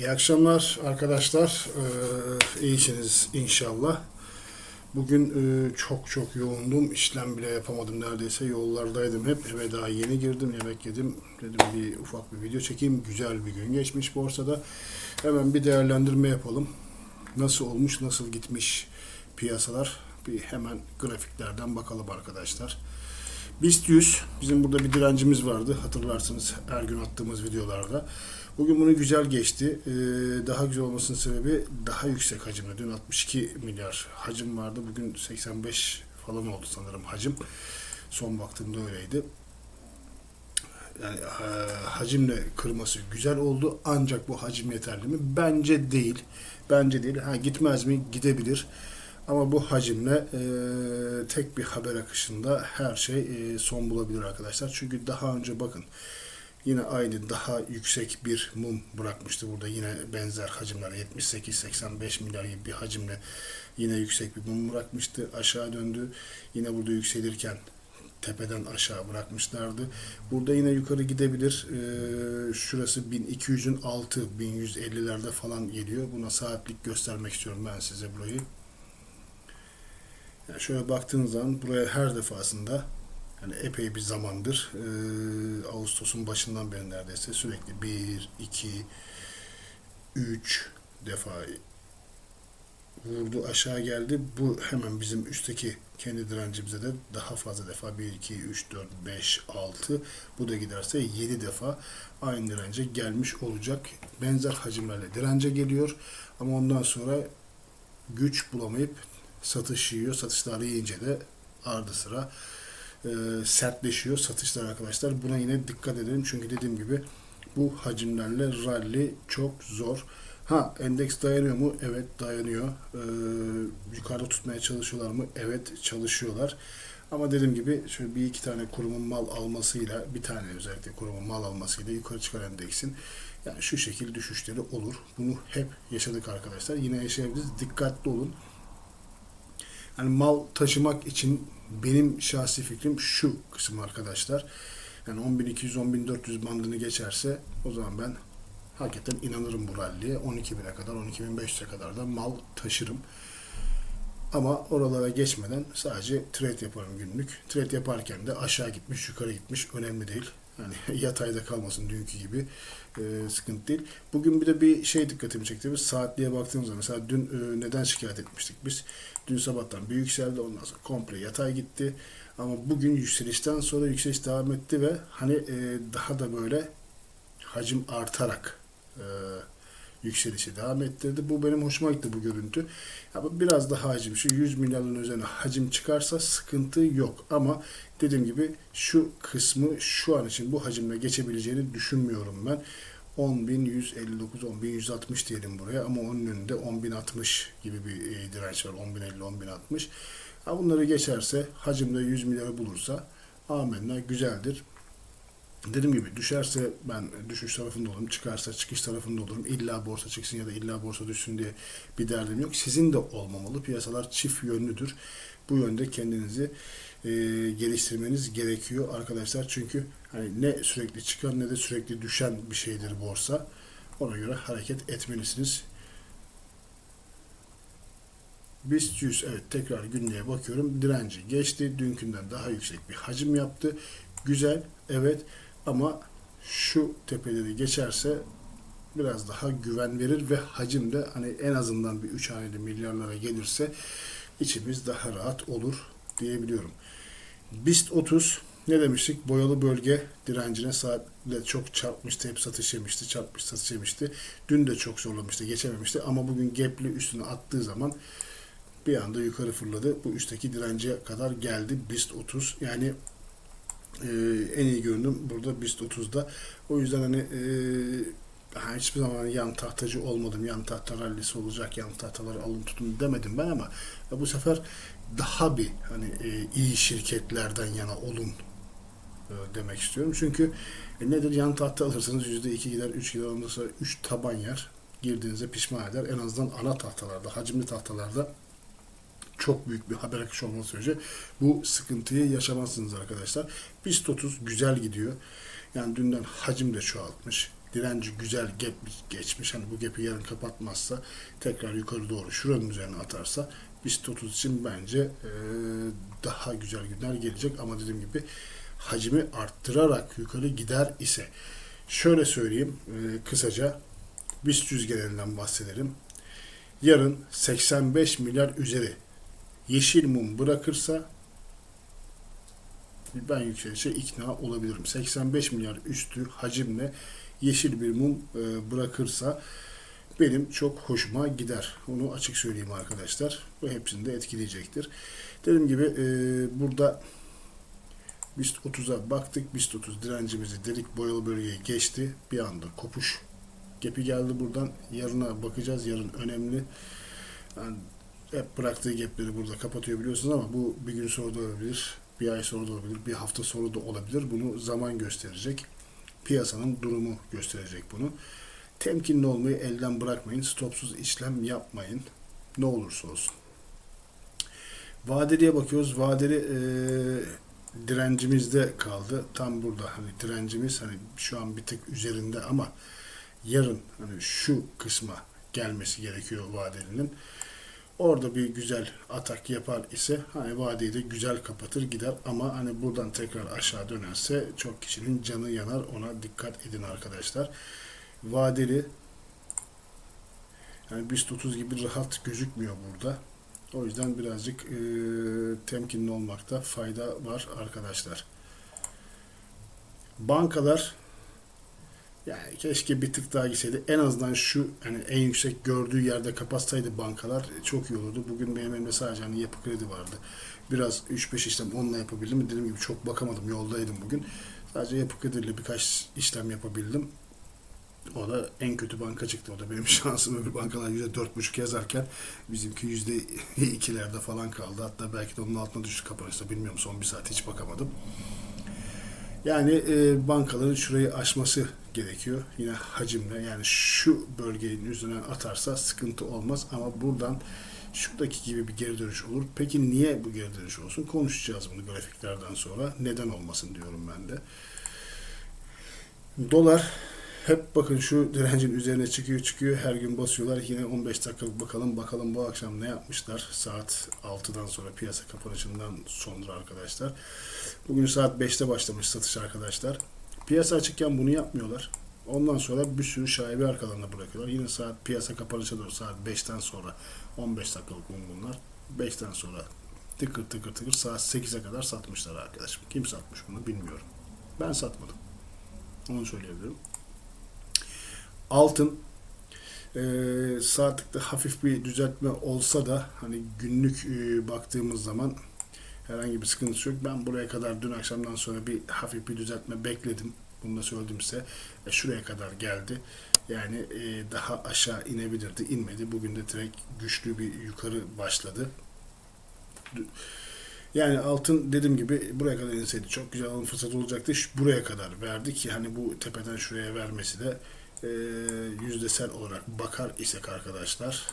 İyi akşamlar arkadaşlar. Ee, iyisiniz inşallah. Bugün e, çok çok yoğundum. İşlem bile yapamadım neredeyse. Yollardaydım hep. Eve daha yeni girdim. Yemek yedim. Dedim bir ufak bir video çekeyim. Güzel bir gün geçmiş borsada. Hemen bir değerlendirme yapalım. Nasıl olmuş, nasıl gitmiş piyasalar. Bir hemen grafiklerden bakalım arkadaşlar. BIST 100 bizim burada bir direncimiz vardı hatırlarsınız her gün attığımız videolarda. Bugün bunu güzel geçti. Ee, daha güzel olmasının sebebi daha yüksek hacimli. Dün 62 milyar hacim vardı. Bugün 85 falan oldu sanırım hacim. Son baktığımda öyleydi. Yani e, hacimle kırması güzel oldu. Ancak bu hacim yeterli mi? Bence değil. Bence değil. Ha gitmez mi? Gidebilir. Ama bu hacimle e, tek bir haber akışında her şey e, son bulabilir arkadaşlar. Çünkü daha önce bakın yine aynı daha yüksek bir mum bırakmıştı burada yine benzer hacimler 78-85 milyar gibi bir hacimle yine yüksek bir mum bırakmıştı aşağı döndü yine burada yükselirken tepeden aşağı bırakmışlardı. Burada yine yukarı gidebilir. Ee, şurası 1200'ün altı 1150'lerde falan geliyor. Buna saatlik göstermek istiyorum ben size burayı. Yani şöyle baktığınız zaman buraya her defasında yani epey bir zamandır e, Ağustos'un başından beri neredeyse sürekli 1, 2, 3 defa vurdu aşağı geldi. Bu hemen bizim üstteki kendi direncimize de daha fazla defa 1, 2, 3, 4, 5, 6 bu da giderse 7 defa aynı dirence gelmiş olacak. Benzer hacimlerle dirence geliyor ama ondan sonra güç bulamayıp satış yiyor. Satışlar yiyince de ardı sıra e, sertleşiyor satışlar arkadaşlar. Buna yine dikkat edelim çünkü dediğim gibi bu hacimlerle rally çok zor. Ha endeks dayanıyor mu? Evet dayanıyor. Ee, yukarıda tutmaya çalışıyorlar mı? Evet çalışıyorlar. Ama dediğim gibi şöyle bir iki tane kurumun mal almasıyla bir tane özellikle kurumun mal almasıyla yukarı çıkan endeksin yani şu şekil düşüşleri olur. Bunu hep yaşadık arkadaşlar. Yine yaşayabiliriz. Dikkatli olun. Yani mal taşımak için benim şahsi fikrim şu kısım arkadaşlar. Yani 10.200-10.400 bandını geçerse o zaman ben hakikaten inanırım bu ralliye. 12.000'e kadar, 12.500'e kadar da mal taşırım. Ama oralara geçmeden sadece trade yaparım günlük. Trade yaparken de aşağı gitmiş, yukarı gitmiş önemli değil. Yani yatayda kalmasın dünkü gibi e, sıkıntı değil. Bugün bir de bir şey dikkatimi çekti. Biz saatliğe baktığımız zaman mesela dün e, neden şikayet etmiştik biz? Dün sabahtan bir yükseldi ondan sonra komple yatay gitti. Ama bugün yükselişten sonra yükseliş devam etti ve hani e, daha da böyle hacim artarak e, yükselişi devam ettirdi. Bu benim hoşuma gitti bu görüntü. Ama biraz daha hacim şu 100 milyarın üzerine hacim çıkarsa sıkıntı yok. Ama dediğim gibi şu kısmı şu an için bu hacimle geçebileceğini düşünmüyorum ben. 10.159, 10.160 diyelim buraya ama onun önünde 10.060 gibi bir e, direnç var. 10.050, 10.060. Ha bunları geçerse hacimde 100 milyarı bulursa amenna güzeldir. Dediğim gibi düşerse ben düşüş tarafında olurum. Çıkarsa çıkış tarafında olurum. İlla borsa çıksın ya da illa borsa düşsün diye bir derdim yok. Sizin de olmamalı. Piyasalar çift yönlüdür. Bu yönde kendinizi e, geliştirmeniz gerekiyor arkadaşlar. Çünkü hani ne sürekli çıkan ne de sürekli düşen bir şeydir borsa. Ona göre hareket etmelisiniz. BIST 100 evet tekrar günlüğe bakıyorum. Direnci geçti. Dünkünden daha yüksek bir hacim yaptı. Güzel evet ama şu tepeleri geçerse biraz daha güven verir ve hacim de hani en azından bir 3 haneli milyarlara gelirse içimiz daha rahat olur diyebiliyorum. BIST 30 ne demiştik? Boyalı bölge direncine saatle çok çarpmıştı. Hep satış yemişti. Çarpmış satış yemişti. Dün de çok zorlamıştı. Geçememişti. Ama bugün gap'li üstüne attığı zaman bir anda yukarı fırladı. Bu üstteki dirence kadar geldi BIST 30. Yani e, en iyi görünüm burada BIST 30'da. O yüzden hani e, hiçbir zaman yan tahtacı olmadım. Yan tahta rallisi olacak, yan tahtaları alın tutun demedim ben ama bu sefer daha bir hani e, iyi şirketlerden yana olun e, demek istiyorum. Çünkü e, nedir yan tahta alırsanız %2 gider, 3 gider, ondan sonra 3 taban yer girdiğinizde pişman eder. En azından ana tahtalarda, hacimli tahtalarda çok büyük bir haber akışı olması sürece bu sıkıntıyı yaşamazsınız arkadaşlar. BIST 30 güzel gidiyor. Yani dünden hacim de çoğaltmış. direnci güzel gap geçmiş. Hani bu gap'i yarın kapatmazsa tekrar yukarı doğru şuranın üzerine atarsa BIST 30 için bence e, daha güzel günler gelecek ama dediğim gibi hacmi arttırarak yukarı gider ise şöyle söyleyeyim e, kısaca BIST 100 genelinden bahsedelim. Yarın 85 milyar üzeri yeşil mum bırakırsa ben yükselişe ikna olabilirim. 85 milyar üstü hacimle yeşil bir mum e, bırakırsa benim çok hoşuma gider. Onu açık söyleyeyim arkadaşlar. Bu hepsini de etkileyecektir. Dediğim gibi e, burada BIST 30'a baktık. BIST 30 direncimizi dedik boyalı bölgeye geçti. Bir anda kopuş gepi geldi buradan. Yarına bakacağız. Yarın önemli. Yani hep bıraktığı gapleri burada kapatıyor biliyorsunuz ama bu bir gün sonra da olabilir. Bir ay sonra da olabilir. Bir hafta sonra da olabilir. Bunu zaman gösterecek. Piyasanın durumu gösterecek bunu. Temkinli olmayı elden bırakmayın. Stopsuz işlem yapmayın. Ne olursa olsun. Vadeliye bakıyoruz. Vadeli e, direncimizde kaldı. Tam burada hani direncimiz hani şu an bir tık üzerinde ama yarın hani şu kısma gelmesi gerekiyor vadelinin. Orada bir güzel atak yapar ise hani vadeyi de güzel kapatır gider ama hani buradan tekrar aşağı dönerse çok kişinin canı yanar ona dikkat edin arkadaşlar. Vadeli yani BIST 30 gibi rahat gözükmüyor burada. O yüzden birazcık e, temkinli olmakta fayda var arkadaşlar. Bankalar yani keşke bir tık daha gitseydi. En azından şu hani en yüksek gördüğü yerde kapatsaydı bankalar çok iyi olurdu. Bugün benim elimde sadece hani yapı kredi vardı. Biraz 3-5 işlem onunla yapabildim. Dediğim gibi çok bakamadım. Yoldaydım bugün. Sadece yapı krediyle birkaç işlem yapabildim. O da en kötü banka çıktı. O da benim şansım. Öbür bankalar %4,5 yazarken bizimki %2'lerde falan kaldı. Hatta belki de onun altına düştü kapanışta. Bilmiyorum son bir saat hiç bakamadım. Yani e, bankaların şurayı aşması gerekiyor. Yine hacimle yani şu bölgenin üzerinden atarsa sıkıntı olmaz ama buradan şuradaki gibi bir geri dönüş olur. Peki niye bu geri dönüş olsun? Konuşacağız bunu grafiklerden sonra. Neden olmasın diyorum ben de. Dolar hep bakın şu direncin üzerine çıkıyor çıkıyor her gün basıyorlar yine 15 dakikalık bakalım bakalım bu akşam ne yapmışlar saat 6'dan sonra piyasa kapanışından sonra arkadaşlar bugün saat 5'te başlamış satış arkadaşlar piyasa açıkken bunu yapmıyorlar. Ondan sonra bir sürü şaibe arkalarına bırakıyorlar. Yine saat piyasa kapanışa doğru saat 5'ten sonra 15 dakikalık bunlar 5'ten sonra tıkır tıkır tıkır saat 8'e kadar satmışlar arkadaşım. Kim satmış bunu bilmiyorum. Ben satmadım. Onu söyleyebilirim. Altın e, saatlikte hafif bir düzeltme olsa da hani günlük e, baktığımız zaman herhangi bir sıkıntısı yok. Ben buraya kadar dün akşamdan sonra bir hafif bir düzeltme bekledim. Bunu da söyledim size. E, şuraya kadar geldi. Yani e, daha aşağı inebilirdi. inmedi. Bugün de direkt güçlü bir yukarı başladı. Yani altın dediğim gibi buraya kadar inseydi çok güzel alım fırsatı olacaktı. Şu- Buraya kadar verdi ki hani bu tepeden şuraya vermesi de e, yüzdesel olarak bakar isek arkadaşlar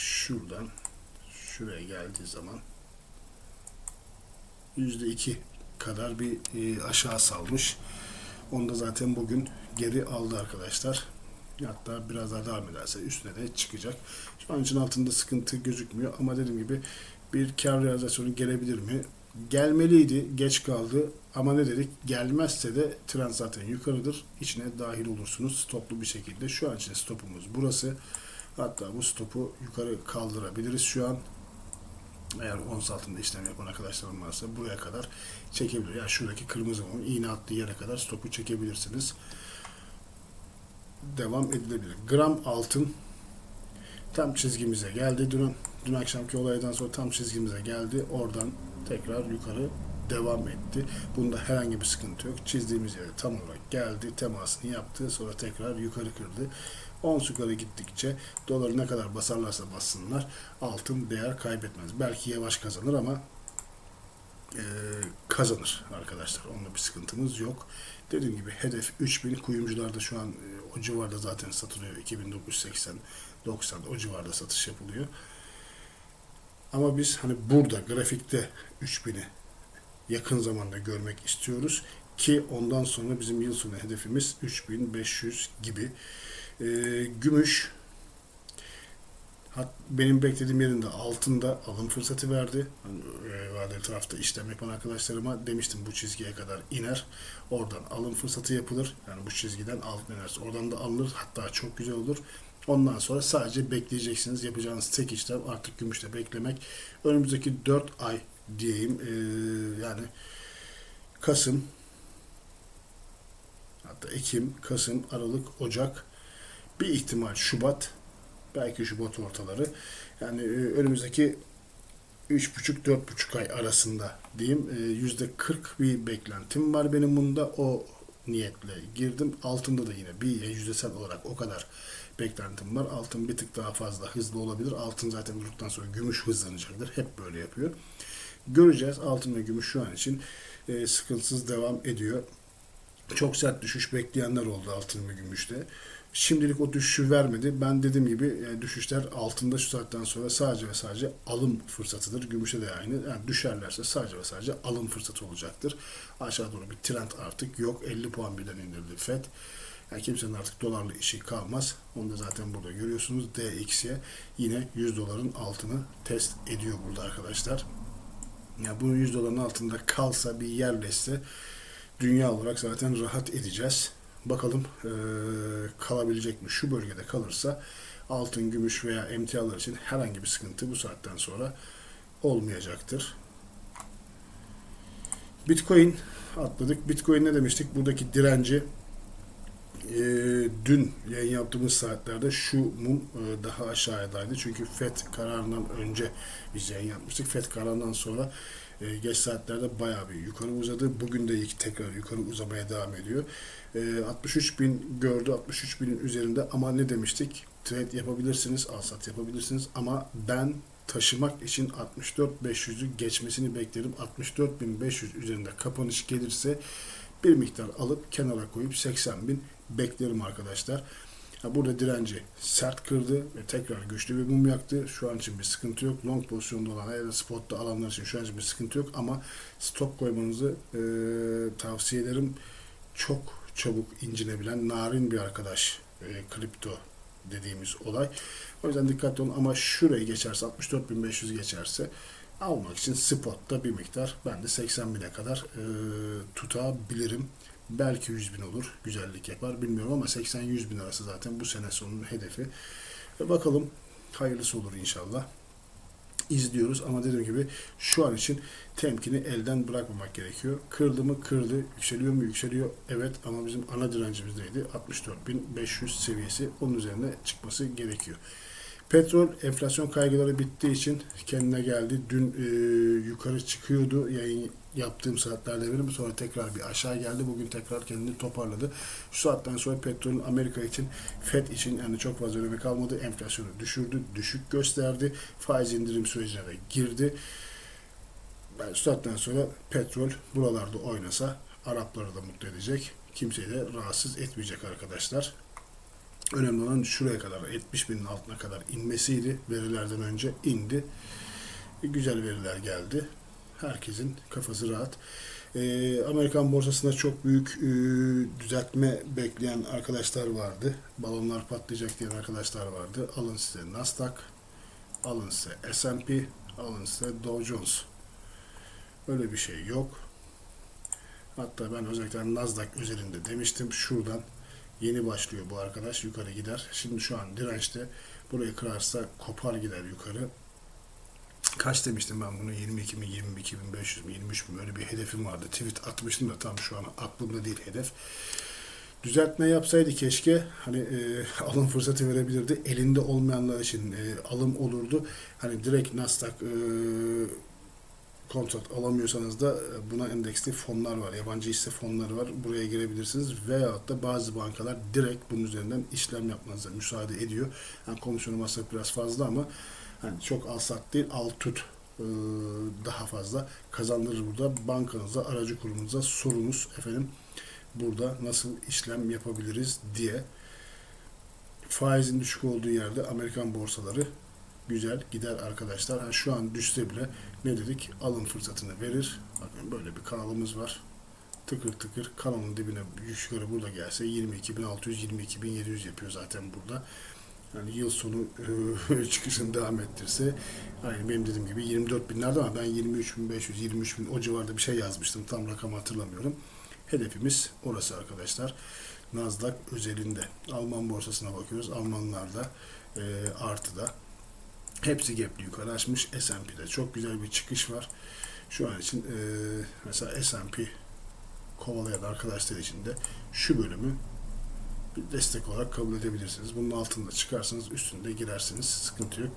şuradan şuraya geldiği zaman yüzde iki kadar bir e, aşağı salmış. Onu da zaten bugün geri aldı arkadaşlar. Hatta biraz daha devam ederse üstüne de çıkacak. Şu an için altında sıkıntı gözükmüyor ama dediğim gibi bir kar realizasyonu gelebilir mi? Gelmeliydi, geç kaldı ama ne dedik? Gelmezse de trend zaten yukarıdır. İçine dahil olursunuz stoplu bir şekilde. Şu an için stopumuz burası. Hatta bu stopu yukarı kaldırabiliriz şu an. Eğer ons altında işlem yapan arkadaşlarım varsa buraya kadar çekebilir. Yani şuradaki kırmızı mum iğne attığı yere kadar stopu çekebilirsiniz. Devam edilebilir. Gram altın tam çizgimize geldi. Dün, dün akşamki olaydan sonra tam çizgimize geldi. Oradan tekrar yukarı devam etti. Bunda herhangi bir sıkıntı yok. Çizdiğimiz yere tam olarak geldi. Temasını yaptı. Sonra tekrar yukarı kırdı. Ons yukarı gittikçe doları ne kadar basarlarsa bassınlar altın değer kaybetmez. Belki yavaş kazanır ama e, kazanır arkadaşlar. Onunla bir sıkıntımız yok. Dediğim gibi hedef 3000 kuyumcularda şu an e, o civarda zaten satılıyor. 2980 90 o civarda satış yapılıyor. Ama biz hani burada grafikte 3000'i yakın zamanda görmek istiyoruz ki ondan sonra bizim yıl sonu hedefimiz 3500 gibi. Ee, gümüş Hat, benim beklediğim yerinde altında alım fırsatı verdi. Hani, e, vadeli tarafta işlem yapan arkadaşlarıma demiştim bu çizgiye kadar iner. Oradan alım fırsatı yapılır. Yani bu çizgiden altına inerse oradan da alınır. Hatta çok güzel olur. Ondan sonra sadece bekleyeceksiniz. Yapacağınız tek işlem artık gümüşte beklemek. Önümüzdeki 4 ay diyeyim. e, yani Kasım hatta Ekim, Kasım, Aralık, Ocak bir ihtimal Şubat belki Şubat ortaları. Yani e, önümüzdeki 3,5-4,5 ay arasında diyeyim e, yüzde 40 bir beklentim var benim bunda. O niyetle girdim. Altında da yine bir yüzdesel olarak o kadar beklentim var. Altın bir tık daha fazla hızlı olabilir. Altın zaten durduktan sonra gümüş hızlanacaktır. Hep böyle yapıyor. Göreceğiz. Altın ve gümüş şu an için e, sıkıntısız devam ediyor. Çok sert düşüş bekleyenler oldu altın ve gümüşte. Şimdilik o düşüşü vermedi. Ben dediğim gibi yani düşüşler altında şu saatten sonra sadece ve sadece alım fırsatıdır. Gümüşte de aynı. Yani düşerlerse sadece ve sadece alım fırsatı olacaktır. Aşağı doğru bir trend artık yok. 50 puan birden indirdi FED. Yani kimsenin artık dolarla işi kalmaz. Onu da zaten burada görüyorsunuz. DXY yine 100 doların altını test ediyor burada arkadaşlar. Yani bunun 100 doların altında kalsa bir yerleşse dünya olarak zaten rahat edeceğiz. Bakalım eee, kalabilecek mi? Şu bölgede kalırsa altın, gümüş veya emtialar için herhangi bir sıkıntı bu saatten sonra olmayacaktır. Bitcoin atladık. Bitcoin ne demiştik? Buradaki direnci e, dün yayın yaptığımız saatlerde şu mum e, daha aşağıdaydı. Çünkü FED kararından önce biz yayın yapmıştık. FED kararından sonra e, geç saatlerde bayağı bir yukarı uzadı. Bugün de tekrar yukarı uzamaya devam ediyor. E, 63 bin gördü. 63 binin üzerinde ama ne demiştik? Trade yapabilirsiniz, alsat yapabilirsiniz ama ben taşımak için 64.500'ü geçmesini beklerim. 64.500 üzerinde kapanış gelirse bir miktar alıp kenara koyup 80.000 beklerim arkadaşlar. Burada direnci sert kırdı ve tekrar güçlü bir mum yaktı. Şu an için bir sıkıntı yok. Long pozisyonda olan ya da spotta alanlar için şu an için bir sıkıntı yok ama stop koymanızı e, tavsiye ederim. Çok çabuk incinebilen narin bir arkadaş e, kripto dediğimiz olay. O yüzden dikkatli olun ama şurayı geçerse 64.500 geçerse almak için spotta bir miktar ben de 80 bine kadar e, tutabilirim. Belki 100 bin olur. Güzellik yapar. Bilmiyorum ama 80-100 bin arası zaten bu sene sonunun hedefi. Ve bakalım hayırlısı olur inşallah. İzliyoruz ama dediğim gibi şu an için temkini elden bırakmamak gerekiyor. Kırdı mı kırdı. Yükseliyor mu yükseliyor. Evet ama bizim ana direncimizdeydi. 64.500 seviyesi. Onun üzerine çıkması gerekiyor. Petrol enflasyon kaygıları bittiği için kendine geldi. Dün e, yukarı çıkıyordu yayın yaptığım saatlerde benim sonra tekrar bir aşağı geldi. Bugün tekrar kendini toparladı. Şu saatten sonra petrolün Amerika için FED için yani çok fazla önemi kalmadı. Enflasyonu düşürdü, düşük gösterdi. Faiz indirim sürecine girdi. Ben şu saatten sonra petrol buralarda oynasa Arapları da mutlu edecek. Kimseyi de rahatsız etmeyecek arkadaşlar. Önemli olan şuraya kadar 70 binin altına kadar inmesiydi. Verilerden önce indi. Güzel veriler geldi. Herkesin kafası rahat. Ee, Amerikan borsasında çok büyük e, düzeltme bekleyen arkadaşlar vardı. Balonlar patlayacak diyen arkadaşlar vardı. Alın size Nasdaq, alın size S&P, alın size Dow Jones. Öyle bir şey yok. Hatta ben özellikle Nasdaq üzerinde demiştim. Şuradan Yeni başlıyor bu arkadaş. Yukarı gider. Şimdi şu an dirençte. Burayı kırarsa kopar gider yukarı. Kaç demiştim ben bunu? 22 mi, 22 bin, 500 mi, 23 mi? Öyle bir hedefim vardı. Tweet atmıştım da tam şu an aklımda değil hedef. Düzeltme yapsaydı keşke hani e, alım fırsatı verebilirdi. Elinde olmayanlar için e, alım olurdu. Hani direkt Nasdaq e, kontrat alamıyorsanız da e, buna endeksli fonlar var. Yabancı hisse fonları var. Buraya girebilirsiniz. Veyahut da bazı bankalar direkt bunun üzerinden işlem yapmanıza müsaade ediyor. Yani komisyonu masraf biraz fazla ama hani çok al sat değil al tut e, daha fazla kazandırır burada. Bankanıza, aracı kurumunuza sorunuz efendim burada nasıl işlem yapabiliriz diye faizin düşük olduğu yerde Amerikan borsaları güzel gider arkadaşlar. Ha, şu an düşse bile ne dedik? Alım fırsatını verir. Bakın böyle bir kanalımız var. Tıkır tıkır kanalın dibine yukarı burada gelse 22.600 22.700 yapıyor zaten burada. Yani yıl sonu e, çıkışını devam ettirse aynı benim dediğim gibi 24 binlerde ama ben 23.500 23 bin o civarda bir şey yazmıştım. Tam rakamı hatırlamıyorum. Hedefimiz orası arkadaşlar. Nasdaq özelinde. Alman borsasına bakıyoruz. Almanlarda e, artıda. Hepsi gapli yukarı açmış. S&P'de çok güzel bir çıkış var. Şu an için e, mesela S&P kovalayan arkadaşlar için de şu bölümü bir destek olarak kabul edebilirsiniz. Bunun altında çıkarsanız üstünde girersiniz. Sıkıntı yok.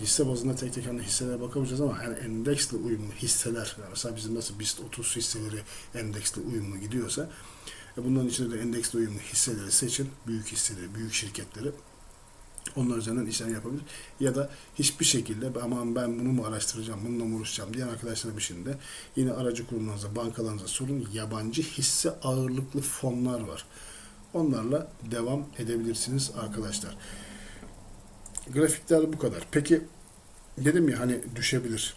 Hisse bazında tek tek hani hisselere bakamayacağız ama yani endeksle uyumlu hisseler yani mesela bizim nasıl BIST 30 hisseleri endeksle uyumlu gidiyorsa e bunların içinde de endeksle uyumlu hisseleri seçin. Büyük hisseleri, büyük şirketleri onlar üzerinden işlem yapabilir. Ya da hiçbir şekilde aman ben bunu mu araştıracağım, bununla mı uğraşacağım diyen arkadaşlarım için de yine aracı kurumlarınıza, bankalarınıza sorun. Yabancı hisse ağırlıklı fonlar var. Onlarla devam edebilirsiniz arkadaşlar. Grafikler bu kadar. Peki dedim ya hani düşebilir.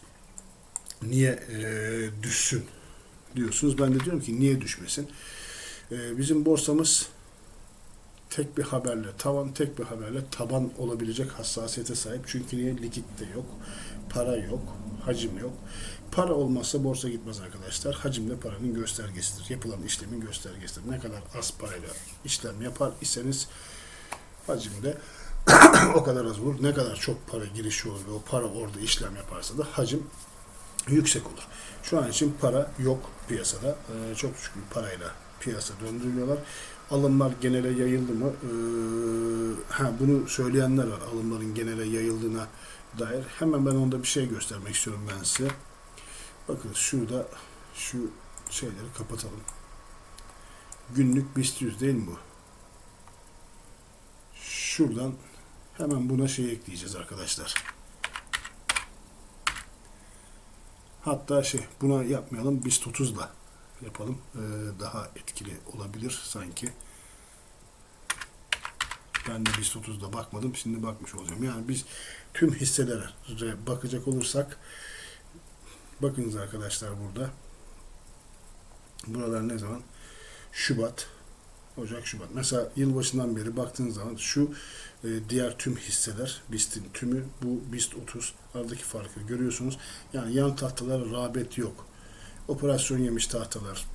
Niye eee, düşsün diyorsunuz. Ben de diyorum ki niye düşmesin. Eee, bizim borsamız tek bir haberle tavan, tek bir haberle taban olabilecek hassasiyete sahip. Çünkü niye? Likit de yok, para yok, hacim yok. Para olmazsa borsa gitmez arkadaşlar. Hacim de paranın göstergesidir. Yapılan işlemin göstergesidir. Ne kadar az parayla işlem yapar iseniz hacim de o kadar az olur. Ne kadar çok para girişi olur ve o para orada işlem yaparsa da hacim yüksek olur. Şu an için para yok piyasada. Ee, çok düşük bir parayla piyasa döndürüyorlar. Alımlar genele yayıldı mı? Ee, ha bunu söyleyenler var. Alımların genele yayıldığına dair. Hemen ben onda bir şey göstermek istiyorum ben size. Bakın şurada şu şeyleri kapatalım. Günlük BIST 100 değil mi bu? Şuradan hemen buna şey ekleyeceğiz arkadaşlar. Hatta şey buna yapmayalım BIST 30'la yapalım. Ee, daha etkili olabilir sanki. Ben de BIST 30'da bakmadım. Şimdi bakmış olacağım. Yani biz tüm hisselere bakacak olursak bakınız arkadaşlar burada. Buralar ne zaman? Şubat, Ocak, Şubat. Mesela yılbaşından beri baktığınız zaman şu e, diğer tüm hisseler, BIST'in tümü bu BIST 30 aradaki farkı görüyorsunuz. Yani yan tahtalara rağbet yok. Operasyon yemiş tahtalar.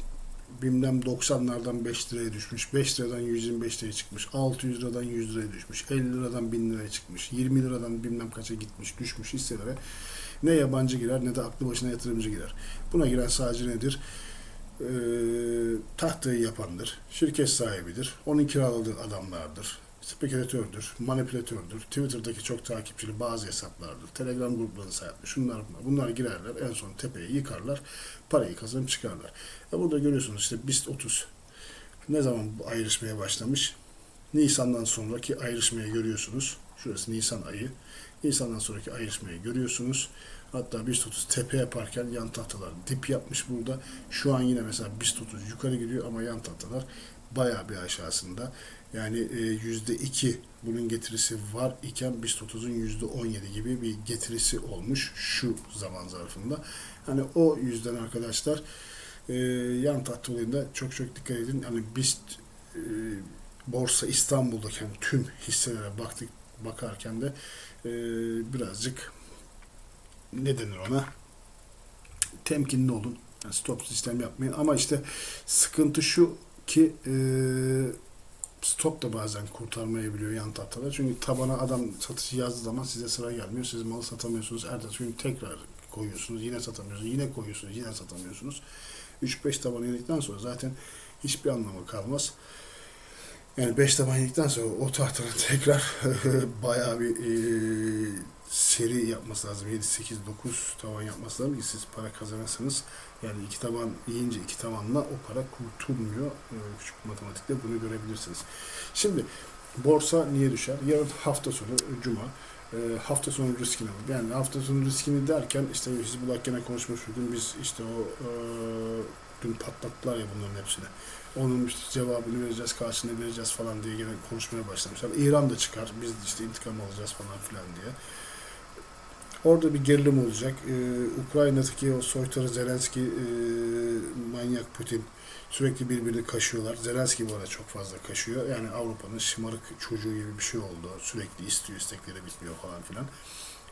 Bilmem 90'lardan 5 liraya düşmüş. 5 liradan 125 liraya çıkmış. 600 liradan 100 liraya düşmüş. 50 liradan 1000 liraya çıkmış. 20 liradan bilmem kaça gitmiş. Düşmüş hisselere. Ne yabancı girer ne de aklı başına yatırımcı girer. Buna giren sadece nedir? Ee, tahtayı yapandır. Şirket sahibidir. Onun kiraladığı adamlardır. Spekülatördür, manipülatördür. Twitter'daki çok takipçili bazı hesaplardır. Telegram gruplarını sahiptir. Şunlar bunlar. Bunlar girerler. En son tepeyi yıkarlar. Parayı kazanıp çıkarlar. E burada görüyorsunuz işte BIST 30 ne zaman bu ayrışmaya başlamış? Nisan'dan sonraki ayrışmayı görüyorsunuz. Şurası Nisan ayı. Nisan'dan sonraki ayrışmayı görüyorsunuz. Hatta BIST 30 tepe yaparken yan tahtalar dip yapmış burada. Şu an yine mesela BIST 30 yukarı gidiyor ama yan tahtalar bayağı bir aşağısında. Yani e, yüzde iki bunun getirisi var iken BIST 30'un yüzde 17 gibi bir getirisi olmuş şu zaman zarfında. Hani o yüzden arkadaşlar e, yan tahta olayında çok çok dikkat edin. Hani BIST e, Borsa İstanbul'daki yani tüm hisselere baktık bakarken de e, birazcık ne denir ona temkinli olun. Yani stop sistem yapmayın. Ama işte sıkıntı şu ki e, stop da bazen kurtarmayabiliyor yan tahtalar. Çünkü tabana adam satışı yazdığı zaman size sıra gelmiyor. Siz malı satamıyorsunuz. Ertesi gün tekrar koyuyorsunuz. Yine satamıyorsunuz. Yine koyuyorsunuz. Yine satamıyorsunuz. 3-5 taban yedikten sonra zaten hiçbir anlamı kalmaz. Yani 5 taban yedikten sonra o tahtanın tekrar bayağı bir e, seri yapması lazım. 7, 8, 9 tavan yapması lazım ki siz para kazanırsanız yani iki taban yiyince iki tavanla o para kurtulmuyor. E, küçük matematikte bunu görebilirsiniz. Şimdi borsa niye düşer? Yarın hafta sonu cuma e, hafta sonu riskini alır. Yani hafta sonu riskini derken işte Hizbullah gene konuşmuştuk. Biz işte o e, dün patlattılar ya bunların hepsini. Onun işte cevabını vereceğiz, karşılığını vereceğiz falan diye gene konuşmaya başlamışlar. İran da çıkar, biz işte intikam alacağız falan filan diye. Orada bir gerilim olacak. Ee, Ukrayna'daki o soytarı Zelenski e, manyak Putin sürekli birbirini kaşıyorlar. Zelenski bu arada çok fazla kaşıyor. Yani Avrupa'nın şımarık çocuğu gibi bir şey oldu. Sürekli istiyor, istekleri bitmiyor falan filan.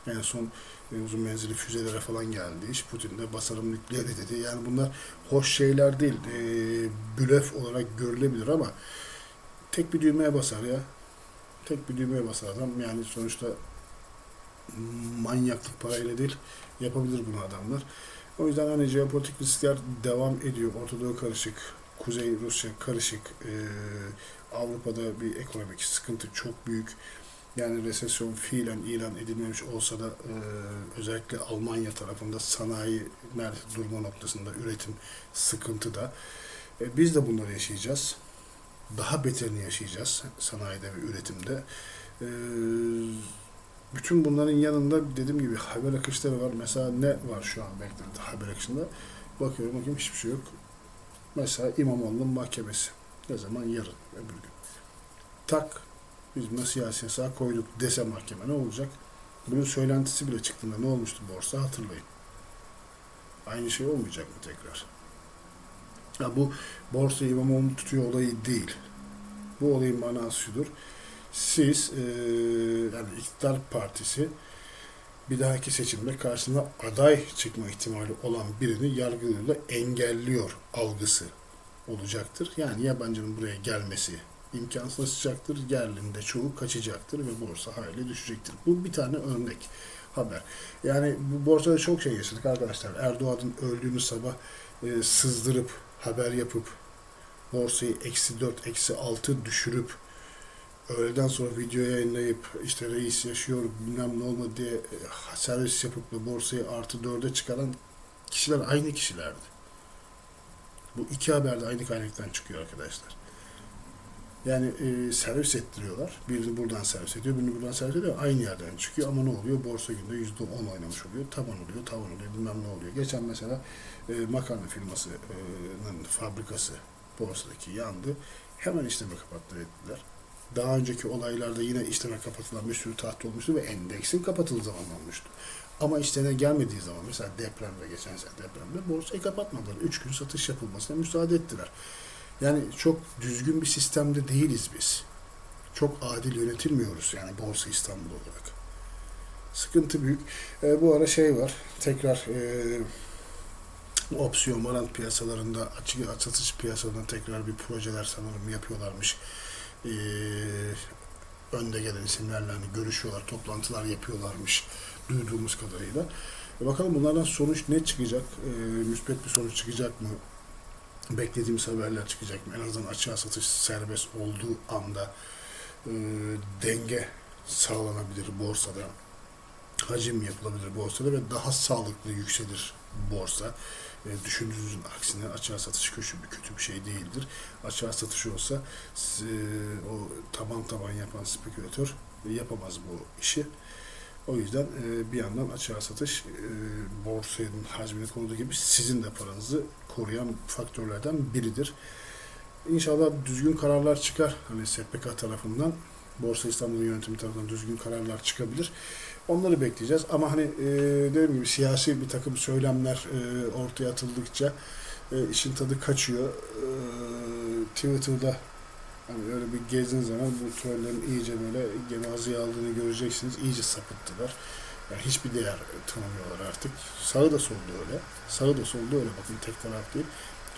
En son e, uzun menzilli füzelere falan geldi iş. Putin de basarım nükleeri dedi. Yani bunlar hoş şeyler değil. E, blöf olarak görülebilir ama tek bir düğmeye basar ya. Tek bir düğmeye basar adam. Yani sonuçta manyaklık parayla değil yapabilir bunu adamlar. O yüzden hani jeopolitik riskler devam ediyor. Orta Doğu karışık, Kuzey Rusya karışık, e, Avrupa'da bir ekonomik sıkıntı çok büyük. Yani resesyon fiilen ilan edilmemiş olsa da e, özellikle Almanya tarafında sanayi neredeyse durma noktasında üretim sıkıntıda. E, biz de bunları yaşayacağız. Daha beterini yaşayacağız sanayide ve üretimde. E, bütün bunların yanında dediğim gibi haber akışları var. Mesela ne var şu an beklenti haber akışında? Bakıyorum bakayım hiçbir şey yok. Mesela İmamoğlu'nun mahkemesi. Ne zaman? Yarın, öbür gün. Tak, biz buna siyasi yasağı koyduk dese mahkeme ne olacak? Bunun söylentisi bile çıktığında ne olmuştu borsa hatırlayın. Aynı şey olmayacak mı tekrar? Ya bu borsa İmamoğlu tutuyor olayı değil. Bu olayın manası şudur. Siz e, yani iktidar partisi bir dahaki seçimde karşısına aday çıkma ihtimali olan birini yargıyla engelliyor algısı olacaktır. Yani yabancının buraya gelmesi imkansızlaşacaktır. Yerlinde çoğu kaçacaktır ve borsa hayli düşecektir. Bu bir tane örnek haber. Yani bu borsada çok şey yaşadık arkadaşlar. Erdoğan'ın öldüğünü sabah e, sızdırıp haber yapıp borsayı eksi 4, eksi 6 düşürüp öğleden sonra video yayınlayıp işte reis yaşıyor bilmem ne olmadı diye e, servis yapıp da borsayı artı 4'e çıkaran kişiler aynı kişilerdi. Bu iki haber de aynı kaynaktan çıkıyor arkadaşlar. Yani e, servis ettiriyorlar. Birini buradan servis ediyor, birini buradan servis ediyor. Aynı yerden çıkıyor ama ne oluyor? Borsa günde yüzde on oynamış oluyor. Taban oluyor, tavan oluyor, bilmem ne oluyor. Geçen mesela e, makarna firmasının fabrikası borsadaki yandı. Hemen işleme kapattılar ettiler. Daha önceki olaylarda yine işleme kapatılan bir sürü taht olmuştu ve endeksin kapatıldığı zaman olmuştu. Ama işlerine gelmediği zaman mesela depremde geçen sene depremde borsayı kapatmadılar. Üç gün satış yapılmasına müsaade ettiler. Yani çok düzgün bir sistemde değiliz biz. Çok adil yönetilmiyoruz yani Borsa İstanbul olarak. Sıkıntı büyük. E, bu ara şey var. Tekrar e, opsiyon varant piyasalarında açık satış piyasalarında tekrar bir projeler sanırım yapıyorlarmış. E, önde gelen isimlerle hani görüşüyorlar, toplantılar yapıyorlarmış duyduğumuz kadarıyla. E, bakalım bunlardan sonuç ne çıkacak? E, müspet bir sonuç çıkacak mı? Beklediğimiz haberler çıkacak? En azından açığa satış serbest olduğu anda e, denge sağlanabilir borsada. Hacim yapılabilir borsada ve daha sağlıklı yükselir borsa. E, düşündüğünüzün aksine açığa satış kötü bir kötü bir şey değildir. Açığa satış olsa e, o taban taban yapan spekülatör yapamaz bu işi. O yüzden e, bir yandan açığa satış e, borsanın hacmini koruduğu gibi sizin de paranızı koruyan faktörlerden biridir. İnşallah düzgün kararlar çıkar. Hani SPK tarafından, Borsa İstanbul yönetimi tarafından düzgün kararlar çıkabilir. Onları bekleyeceğiz. Ama hani e, dediğim gibi siyasi bir takım söylemler e, ortaya atıldıkça e, işin tadı kaçıyor. E, Twitter'da Hani öyle bir gezdiğiniz zaman bu trollerin iyice böyle genaziye aldığını göreceksiniz. İyice sapıttılar. Yani hiçbir değer tanımıyorlar artık. Sağı da solda öyle. Sağı da solda öyle bakın tek taraf değil.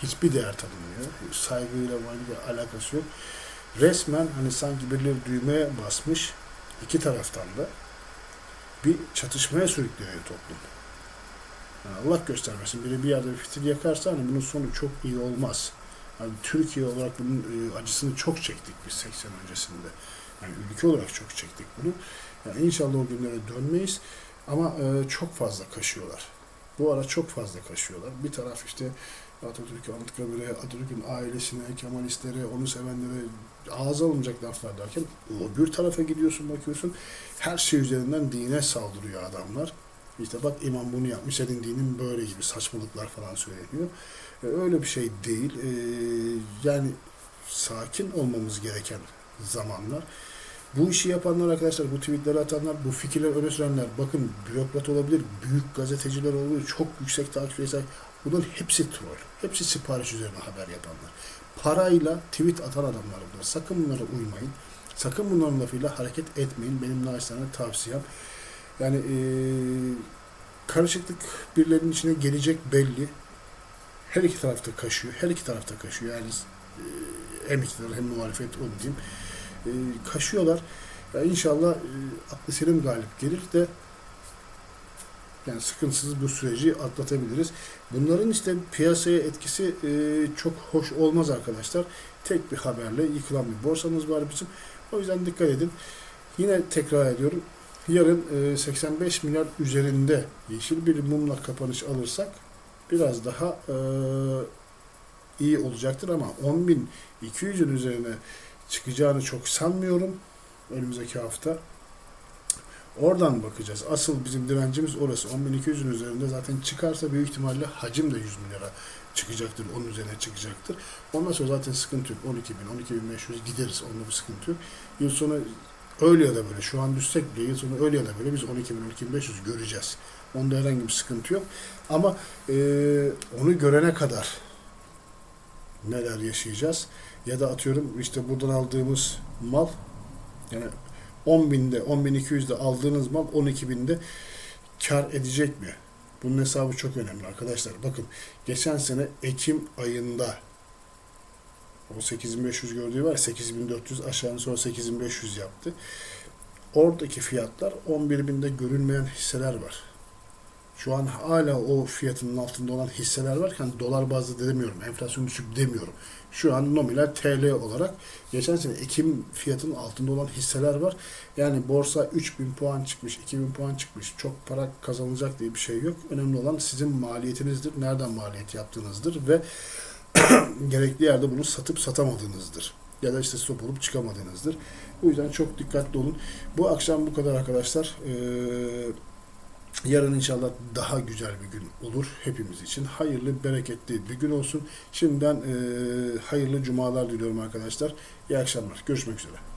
Hiçbir değer tanımıyor. Saygıyla bir alakası yok. Resmen hani sanki birileri düğmeye basmış iki taraftan da bir çatışmaya sürükleniyor toplum. Yani Allah göstermesin. Biri bir yerde bir fitil yakarsa hani bunun sonu çok iyi olmaz. Yani Türkiye olarak bunun e, acısını çok çektik biz 80 öncesinde. Yani ülke olarak çok çektik bunu. Yani inşallah o günlere dönmeyiz. Ama e, çok fazla kaşıyorlar. Bu ara çok fazla kaşıyorlar. Bir taraf işte Atatürk Anıtkabir'e, Atatürk'ün ailesine, Kemalistlere, onu sevenlere ağza alınacak laflar derken o bir tarafa gidiyorsun bakıyorsun her şey üzerinden dine saldırıyor adamlar. İşte bak imam bunu yapmış, senin dinin böyle gibi saçmalıklar falan söyleniyor. E, öyle bir şey değil. E, yani sakin olmamız gereken zamanlar. Bu işi yapanlar arkadaşlar, bu tweetleri atanlar, bu fikirleri öne sürenler, bakın bürokrat olabilir, büyük gazeteciler olabilir, çok yüksek takip sahip. Bunların hepsi troll. Hepsi sipariş üzerine haber yapanlar. Parayla tweet atan adamlar bunlar. Sakın bunlara uymayın. Sakın bunların lafıyla hareket etmeyin. Benim naçizane tavsiyem. Yani eee, karışıklık birilerinin içine gelecek belli. Her iki tarafta kaşıyor. Her iki tarafta kaşıyor. Yani eee, hem iktidar hem muhalefet onu diyeyim. Eee, kaşıyorlar. Ya inşallah eee, aklı selim galip gelir de yani sıkıntısız bu süreci atlatabiliriz. Bunların işte piyasaya etkisi e, çok hoş olmaz arkadaşlar. Tek bir haberle yıkılan bir borsamız var bizim. O yüzden dikkat edin. Yine tekrar ediyorum. Yarın e, 85 milyar üzerinde yeşil bir mumla kapanış alırsak biraz daha e, iyi olacaktır ama 10.200'ün üzerine çıkacağını çok sanmıyorum önümüzdeki hafta. Oradan bakacağız. Asıl bizim direncimiz orası. 10.200'ün üzerinde zaten çıkarsa büyük ihtimalle hacim de 100 milyara çıkacaktır. Onun üzerine çıkacaktır. Ondan sonra zaten sıkıntı yok. 12.000, 12.500 gideriz. Onda bir sıkıntı yok. Yıl sonu öyle ya da böyle. Şu an düşsek bile yıl sonu öyle ya da böyle biz 12.000, 12.500 göreceğiz. Onda herhangi bir sıkıntı yok. Ama eee, onu görene kadar neler yaşayacağız? Ya da atıyorum işte buradan aldığımız mal yani 10 binde, 10.200'de aldığınız mal 12 binde kar edecek mi? Bunun hesabı çok önemli arkadaşlar. Bakın geçen sene Ekim ayında o 8500 gördüğü var 8400 aşağıdan sonra 8500 yaptı. Oradaki fiyatlar 11 binde görünmeyen hisseler var. Şu an hala o fiyatının altında olan hisseler varken dolar bazlı demiyorum, enflasyon düşük demiyorum. Şu an nominal TL olarak geçen sene Ekim fiyatının altında olan hisseler var. Yani borsa 3000 puan çıkmış, 2000 puan çıkmış. Çok para kazanılacak diye bir şey yok. Önemli olan sizin maliyetinizdir. Nereden maliyet yaptığınızdır ve gerekli yerde bunu satıp satamadığınızdır. Ya da işte stop olup çıkamadığınızdır. Bu yüzden çok dikkatli olun. Bu akşam bu kadar arkadaşlar. Ee, Yarın inşallah daha güzel bir gün olur hepimiz için. Hayırlı, bereketli bir gün olsun. Şimdiden e, hayırlı cumalar diliyorum arkadaşlar. İyi akşamlar. Görüşmek üzere.